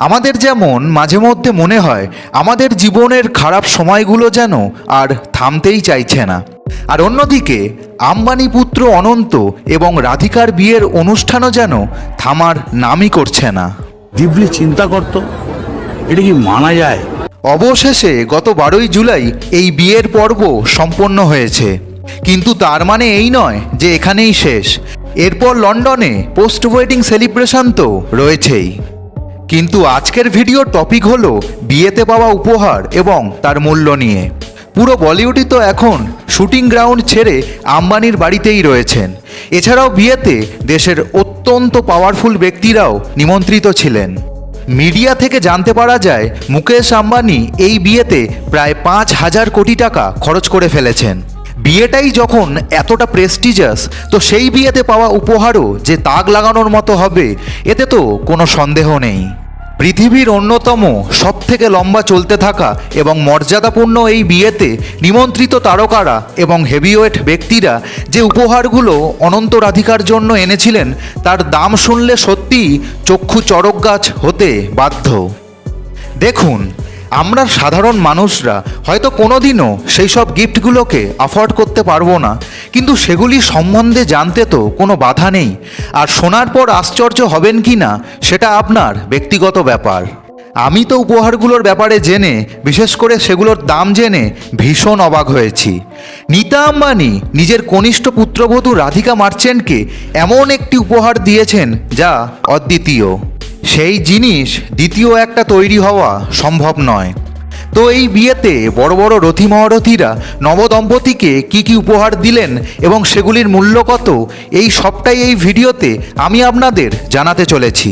আমাদের যেমন মাঝে মধ্যে মনে হয় আমাদের জীবনের খারাপ সময়গুলো যেন আর থামতেই চাইছে না। আর অন্যদিকে আম্বানি পুত্র অনন্ত এবং রাধিকার বিয়ের অনুষ্ঠানও যেন থামার নামই করছে না। ডিপলি চিন্তা করতো এটা কি মানা যায়? অবশেষে গত বারোই জুলাই এই বিয়ের পর্ব সম্পন্ন হয়েছে। কিন্তু তার মানে এই নয় যে এখানেই শেষ। এরপর লন্ডনে পোস্ট ওয়েডিং সেলিব্রেশন তো রয়েছেই। কিন্তু আজকের ভিডিওর টপিক হলো বিয়েতে পাওয়া উপহার এবং তার মূল্য নিয়ে। পুরো বলিউডই তো এখন শুটিং গ্রাউন্ড ছেড়ে আম্বানির বাড়িতেই রয়েছেন। এছাড়াও বিয়েতে দেশের অত্যন্ত পাওয়ারফুল ব্যক্তিরাও নিমন্ত্রিত ছিলেন। মিডিয়া থেকে জানতে পারা যায়, মুকেশ আম্বানি এই বিয়েতে প্রায় পাঁচ হাজার কোটি টাকা খরচ করে ফেলেছেন। বিয়েটাই যখন এতটা প্রেস্টিজাস তো সেই বিয়েতে পাওয়া উপহারও যে তাক লাগানোর মতো হবে, এতে তো কোনো সন্দেহ নেই। পৃথিবীর অন্যতম সবথেকে লম্বা চলতে থাকা এবং মর্যাদাপূর্ণ এই বিয়েতে নিমন্ত্রিত তারকারা এবং হেভিওয়েট ব্যক্তিরা যে উপহারগুলো অনন্ত রাধিকার জন্য এনেছিলেন, তার দাম শুনলে সত্যিই চক্ষু চড়ক গাছ হতে বাধ্য। দেখুন, আমরা সাধারণ মানুষরা হয়তো কোনোদিনও সেই সব গিফটগুলোকে অ্যাফোর্ড করতে পারব না। কিন্তু সেগুলি সম্বন্ধে জানতে তো কোনো বাধা নেই। আর শোনার পর আশ্চর্য হবেন কি না, সেটা আপনার ব্যক্তিগত ব্যাপার। আমি তো উপহারগুলোর ব্যাপারে জেনে, বিশেষ করে সেগুলোর দাম জেনে ভীষণ অবাক হয়েছি। নীতা আম্বানি নিজের কনিষ্ঠ পুত্রবধূ রাধিকা মার্চেন্টকে এমন একটি উপহার দিয়েছেন যা অদ্বিতীয়। সেই জিনিস দ্বিতীয় একটা তৈরি হওয়া সম্ভব নয়। তো এই বিয়েতে বড় বড় রথী মহারথীরা নবদম্পতিকে কি কি উপহার দিলেন এবং সেগুলির মূল্য কত, এই সবটাই এই ভিডিওতে আমি আপনাদের জানাতে চলেছি।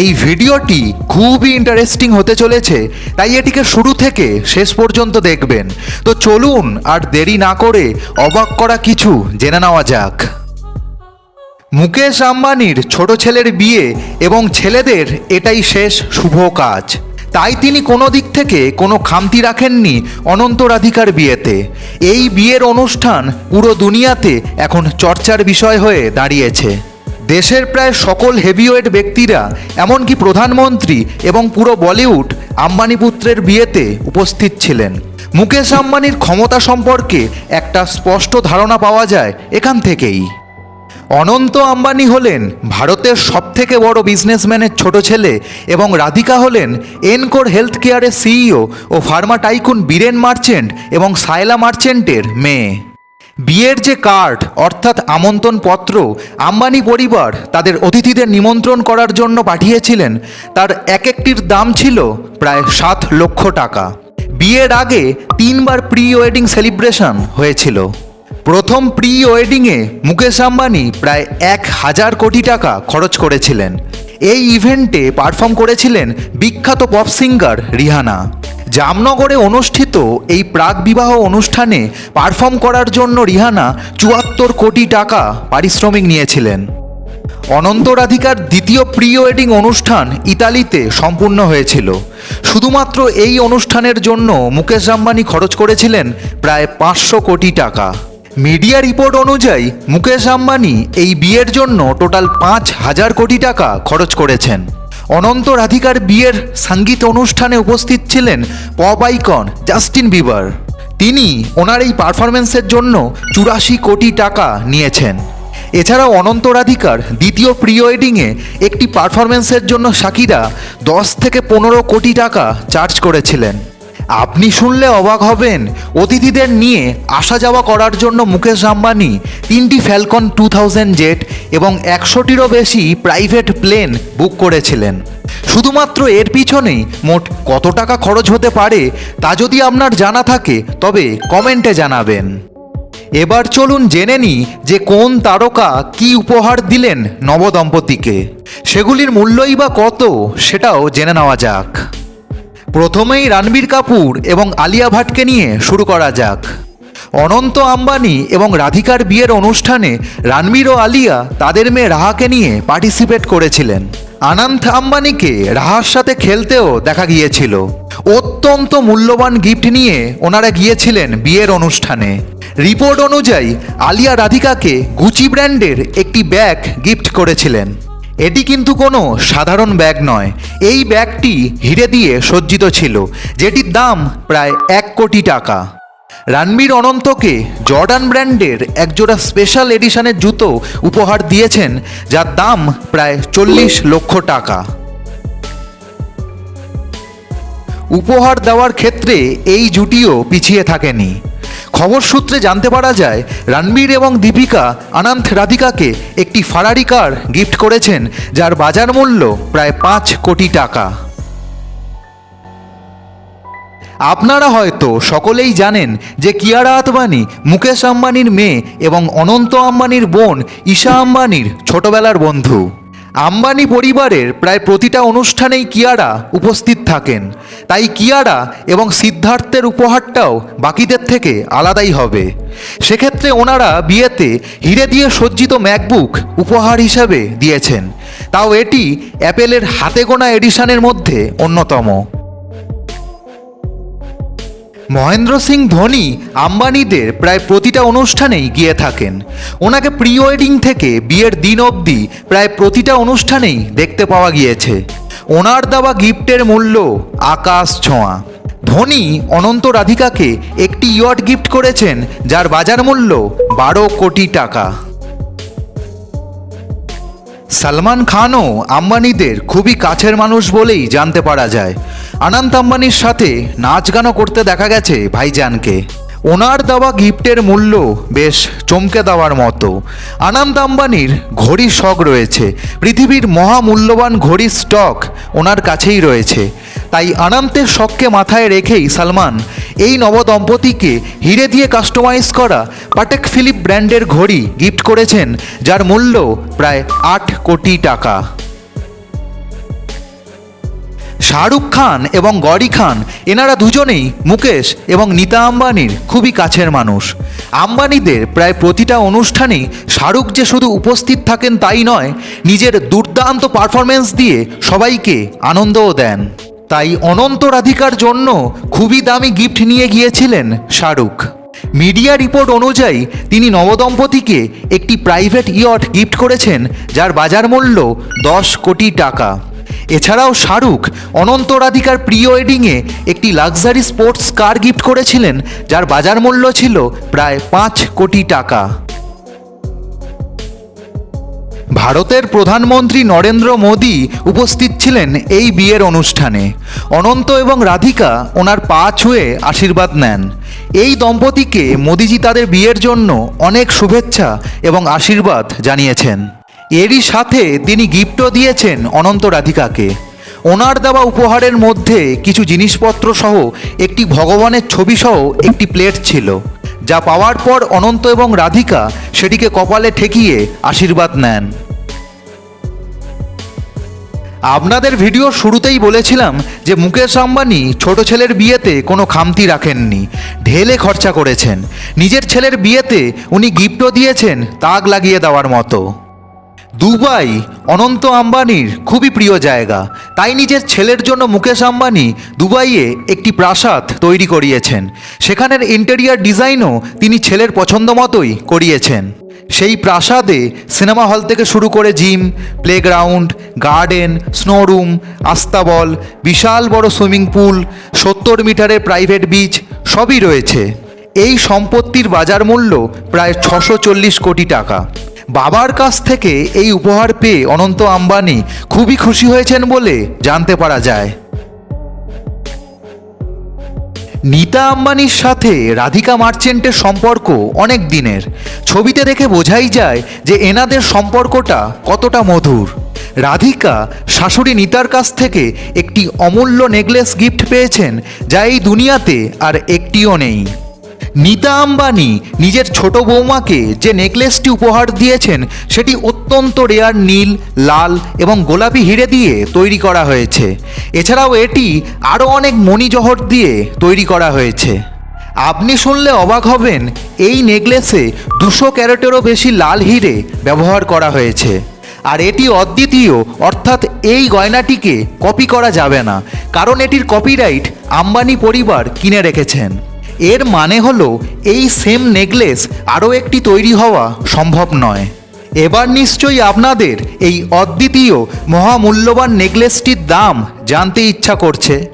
এই ভিডিওটি খুবই ইন্টারেস্টিং হতে চলেছে, তাই এটিকে শুরু থেকে শেষ পর্যন্ত দেখবেন। তো চলুন আর দেরি না করে অবাক করা কিছু জেনে নেওয়া যাক। মুকেশ আম্বানির ছোট ছেলের বিয়ে এবং ছেলেদের এটাই শেষ শুভ কাজ। তাই তিনি কোনো দিক থেকে কোনো খামতি রাখেননি অনন্ত রাধিকার বিয়েতে। এই বিয়ের অনুষ্ঠান পুরো দুনিয়াতে এখন চর্চার বিষয় হয়ে দাঁড়িয়েছে। দেশের প্রায় সকল হেভিওয়েট ব্যক্তিরা, এমনকি প্রধানমন্ত্রী এবং পুরো বলিউড আম্বানি পুত্রের বিয়েতে উপস্থিত ছিলেন। মুকেশ আম্বানির ক্ষমতা সম্পর্কে একটা স্পষ্ট ধারণা পাওয়া যায় এখান থেকেই। অনন্ত আম্বানি হলেন ভারতের সবথেকে বড় বিজনেসম্যানের ছোট ছেলে এবং রাধিকা হলেন এনকোর হেলথ কেয়ারের সিইও ও ফার্মা টাইকুন বীরেন মার্চেন্ট এবং সায়লা মার্চেন্টের মেয়ে। বিয়ের যে কার্ড অর্থাৎ আমন্ত্রণ পত্র আম্বানি পরিবার তাদের অতিথিদের নিমন্ত্রণ করার জন্য পাঠিয়েছিলেন। তার এক একটির দাম ছিল প্রায় সাত লক্ষ টাকা। বিয়ের আগে তিনবার প্রি ওয়েডিং সেলিব্রেশন হয়েছিল। প্রথম প্রি ওয়েডিংয়ে মুকেশ আম্বানি প্রায় এক হাজার কোটি টাকা খরচ করেছিলেন। এই ইভেন্টে পারফর্ম করেছিলেন বিখ্যাত পপ সিঙ্গার রিহানা। জামনগরে অনুষ্ঠিত এই প্রাক বিবাহ অনুষ্ঠানে পারফর্ম করার জন্য রিহানা চুয়াত্তর কোটি টাকা পারিশ্রমিক নিয়েছিলেন। অনন্ত রাধিকার দ্বিতীয় প্রি ওয়েডিং অনুষ্ঠান ইতালিতে সম্পূর্ণ হয়েছিল। শুধুমাত্র এই অনুষ্ঠানের জন্য মুকেশ আম্বানি খরচ করেছিলেন প্রায় পাঁচশো কোটি টাকা। মিডিয়া রিপোর্ট অনুযায়ী মুকেশ আম্বানি এই বিয়ের জন্য টোটাল পাঁচ হাজার কোটি টাকা খরচ করেছেন। অনন্ত রাধিকার বিয়ের সংগীত অনুষ্ঠানে উপস্থিত ছিলেন পপ আইকন জাস্টিন বিবার। তিনি ওনার এই পারফরমেন্সের জন্য চুরাশি কোটি টাকা নিয়েছেন। এছাড়াও অনন্ত রাধিকার দ্বিতীয় প্রি ওয়েডিংয়ে একটি পারফরমেন্সের জন্য সাকিরা দশ থেকে পনেরো কোটি টাকা চার্জ করেছিলেন। আপনি শুনলে অবাক হবেন। অতিথিদের নিয়ে আসা যাওয়া করার জন্য মুকেশ আম্বানি, তিনটি ফ্যালকন টু থাউজেন্ড জেট এবং একশোটিরও বেশি প্রাইভেট প্লেন বুক করেছিলেন। শুধুমাত্র এর পিছনেই মোট কত টাকা খরচ হতে পারে তা যদি আপনার জানা থাকে, তবে কমেন্টে জানাবেন। এবার চলুন জেনে নিই যে কোন তারকা কি উপহার দিলেন নবদম্পতিকে। সেগুলির মূল্যই বা কত, সেটাও জেনে নেওয়া যাক। প্রথমেই রণবীর কাপুর এবং আলিয়া ভাটকে নিয়ে শুরু করা যাক। অনন্ত আম্বানি এবং রাধিকার বিয়ের অনুষ্ঠানে রানবীর ও আলিয়া তাদের মেয়ে রাহাকে নিয়ে পার্টিসিপেট করেছিলেন। আনন্দ আম্বানিকে রাহার সাথে খেলতেও দেখা গিয়েছিল। অত্যন্ত মূল্যবান গিফট নিয়ে ওনারা গিয়েছিলেন বিয়ের অনুষ্ঠানে। রিপোর্ট অনুযায়ী আলিয়া রাধিকাকে গুচি ব্র্যান্ডের একটি ব্যাগ গিফট করেছিলেন। এটি কিন্তু কোনো সাধারণ ব্যাগ নয়। এই ব্যাগটি হিরে দিয়ে সজ্জিত ছিল, যেটির দাম প্রায় এক কোটি টাকা। রানবীর অনন্তকে জর্ডান ব্র্যান্ডের একজোড়া স্পেশাল এডিশনের জুতো উপহার দিয়েছেন, যার দাম প্রায় চল্লিশ লক্ষ টাকা। উপহার দেওয়ার ক্ষেত্রে এই জুটিও পিছিয়ে থাকেনি। খবর সূত্রে জানতে পারা যায়, রণবীর এবং দীপিকা আনন্দ রাধিকাকে একটি ফারারি কার গিফট করেছেন, যার বাজার মূল্য প্রায় পাঁচ কোটি টাকা। আপনারা হয়তো সকলেই জানেন যে কিয়ারা আদবানি, মুকেশ আম্বানির মেয়ে এবং অনন্ত আম্বানির বোন ঈশা আম্বানির ছোটবেলার বন্ধু। আম্বানি পরিবারের প্রায় প্রতিটা অনুষ্ঠানেই কিয়ারা উপস্থিত থাকেন। তাই কিয়ারা এবং সিদ্ধার্থের উপহারটাও বাকিদের থেকে আলাদাই হবে। সেক্ষেত্রে ওনারা বিয়েতে হিরে দিয়ে সজ্জিত ম্যাকবুক উপহার হিসাবে দিয়েছেন। তাও এটি অ্যাপেলের হাতে গোনা এডিশনের মধ্যে অন্যতম। মহেন্দ্র সিং ধোনি আম্বানিদের প্রায় প্রতিটা অনুষ্ঠানেই গিয়ে থাকেন। ওনাকে প্রি ওয়েডিং থেকে বিয়ের দিন অবধি প্রায় প্রতিটা অনুষ্ঠানেই দেখতে পাওয়া গিয়েছে। ওনার দেওয়া গিফটের মূল্য আকাশ ছোঁয়া। ধোনি অনন্ত রাধিকাকে একটি ইয়ট গিফট করেছেন, যার বাজার মূল্য বারো কোটি টাকা। সালমান খানও আম্বানিদের খুবই কাছের মানুষ বলেই জানতে পারা যায়। আনন্ত আম্বানির সাথে নাচ গানও করতে দেখা গেছে ভাইজানকে। ওনার দেওয়া গিফটের মূল্য বেশ চমকে দেওয়ার মতো। আনন্দ আম্বানির ঘড়ির শখ রয়েছে। পৃথিবীর মহামূল্যবান ঘড়ির স্টক ওনার কাছেই রয়েছে। তাই আনন্দের শখকে মাথায় রেখেই সালমান এই নবদম্পতিকে হিরে দিয়ে কাস্টমাইজ করা পাটেক ফিলিপ ব্র্যান্ডের ঘড়ি গিফট করেছেন, যার মূল্য প্রায় আট কোটি টাকা। শাহরুখ খান এবং গৌরী খান, এনারা দুজনেই মুকেশ এবং নীতা আম্বানির খুবই কাছের মানুষ। আম্বানিদের প্রায় প্রতিটা অনুষ্ঠানেই শাহরুখ যে শুধু উপস্থিত থাকেন তাই নয়, নিজের দুর্দান্ত পারফরমেন্স দিয়ে সবাইকে আনন্দও দেন। তাই অনন্ত রাধিকার জন্য খুবই দামি গিফট নিয়ে গিয়েছিলেন শাহরুখ। মিডিয়া রিপোর্ট অনুযায়ী তিনি নবদম্পতিকে একটি প্রাইভেট ইয়ট গিফট করেছেন, যার বাজার মূল্য দশ কোটি টাকা। এছাড়াও শাহরুখ অনন্ত রাধিকার প্রি ওয়েডিংয়ে একটি লাক্সারি স্পোর্টস কার গিফট করেছিলেন, যার বাজার মূল্য ছিল প্রায় পাঁচ কোটি টাকা। ভারতের প্রধানমন্ত্রী নরেন্দ্র মোদী উপস্থিত ছিলেন এই বিয়ের অনুষ্ঠানে। অনন্ত এবং রাধিকা ওনার পা ছুঁয়ে আশীর্বাদ নেন। এই দম্পতিকে মোদিজি তাদের বিয়ের জন্য অনেক শুভেচ্ছা এবং আশীর্বাদ জানিয়েছেন। এরই সাথে তিনি গিফটও দিয়েছেন অনন্ত রাধিকাকে। ওনার দেওয়া উপহারের মধ্যে কিছু জিনিসপত্র সহ একটি ভগবানের ছবি সহ একটি প্লেট ছিল, যা পাওয়ার পর অনন্ত এবং রাধিকা সেটিকে কপালে ঠেকিয়ে আশীর্বাদ নেন। আপনাদের ভিডিও শুরুতেই বলেছিলাম যে মুকেশ আম্বানি ছোট ছেলের বিয়েতে কোনো খামতি রাখেননি, ঢেলে খরচা করেছেন। নিজের ছেলের বিয়েতে উনি গিফটও দিয়েছেন তাক লাগিয়ে দেওয়ার মতো। দুবাই, অনন্ত আম্বানির খুবই প্রিয় জায়গা। তাই নিজের ছেলের জন্য মুকেশ আম্বানি দুবাইয়ে একটি প্রাসাদ তৈরি করিয়েছেন। সেখানের ইন্টেরিয়ার ডিজাইনও তিনি ছেলের পছন্দ মতোই করিয়েছেন। সেই প্রাসাদে সিনেমা হল থেকে শুরু করে gym, playground, garden snow room আস্তাবল বিশাল বড় সুইমিং পুল, সত্তর মিটারের প্রাইভেট বিচ সবই রয়েছে। এই সম্পত্তির বাজার মূল্য প্রায় ছশো কোটি টাকা। বাবার কাছ থেকে এই উপহার পেয়ে অনন্ত আম্বানি খুবই খুশি হয়েছেন বলে জানতে পারা যায়। নীতা আম্বানির সাথে রাধিকা মার্চেন্টের সম্পর্ক অনেক দিনের। ছবিতে দেখে বোঝাই যায় যে এনাদের সম্পর্কটা কতটা মধুর। রাধিকা শাশুড়ি নীতার কাছ থেকে একটি অমূল্য নেকলেস গিফট পেয়েছেন যা এই দুনিয়াতে আর একটিও নেই। নীতা আম্বানি নিজের ছোট বৌমাকে যে নেকলেসটি উপহার দিয়েছেন, সেটি অত্যন্ত রেয়ার নীল, লাল এবং গোলাপি হিরে দিয়ে তৈরি করা হয়েছে। এছাড়াও এটি আরও অনেক মণিজহর দিয়ে তৈরি করা হয়েছে। আপনি শুনলে অবাক হবেন, এই নেকলেসে দুশো ক্যারেটেরও বেশি লাল হিরে ব্যবহার করা হয়েছে। আর এটি অদ্বিতীয়, অর্থাৎ এই গয়নাটিকে কপি করা যাবে না, কারণ এটির কপিরাইট আম্বানি পরিবার কিনে রেখেছেন। এর মানে হলো, এই সেম নেকলেস আরও একটি তৈরি হওয়া সম্ভব নয়। এবার নিশ্চয়ই আপনাদের এই অদ্বিতীয় মহামূল্যবান নেকলেসটির দাম জানতে ইচ্ছা করছে।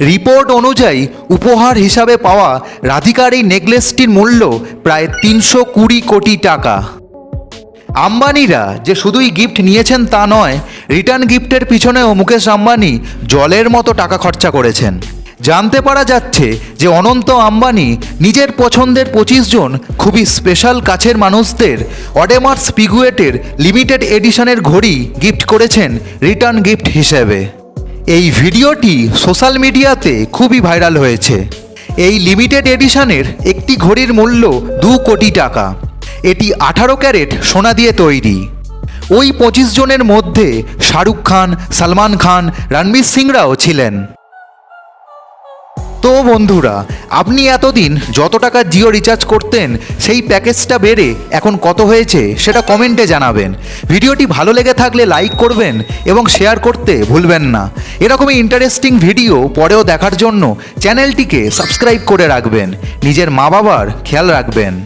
রিপোর্ট অনুযায়ী উপহার হিসাবে পাওয়া রাধিকার এই নেকলেসটির মূল্য প্রায় তিনশো কুড়ি কোটি টাকা। আম্বানিরা যে শুধুই গিফট নিয়েছেন তা নয় রিটার্ন গিফটের পিছনেও মুকেশ আম্বানি জলের মতো টাকা খরচা করেছেন। জানতে পারা যাচ্ছে যে অনন্ত আম্বানি নিজের পছন্দের পঁচিশ জন খুবই স্পেশাল কাছের মানুষদের অডেমার্স পিগুয়েটের লিমিটেড এডিশনের ঘড়ি গিফট করেছেন রিটার্ন গিফট হিসেবে। এই ভিডিওটি সোশ্যাল মিডিয়াতে খুবই ভাইরাল হয়েছে। এই লিমিটেড এডিশনের একটি ঘড়ির মূল্য দু কোটি টাকা। এটি আঠারো ক্যারেট সোনা দিয়ে তৈরি। ওই পঁচিশ জনের মধ্যে শাহরুখ খান, সালমান খান, রণবীর সিংরাও ছিলেন। তো বন্ধুরা, আপনি এতদিন যত টাকা জিও রিচার্জ করতেন, সেই প্যাকেজটা বেড়ে এখন কত হয়েছে সেটা কমেন্টে জানাবেন। ভিডিওটি ভালো লেগে থাকলে লাইক করবেন এবং শেয়ার করতে ভুলবেন না। এরকমই ইন্টারেস্টিং ভিডিও পরেও দেখার জন্য চ্যানেলটিকে সাবস্ক্রাইব করে রাখবেন। নিজের মা বাবার খেয়াল রাখবেন।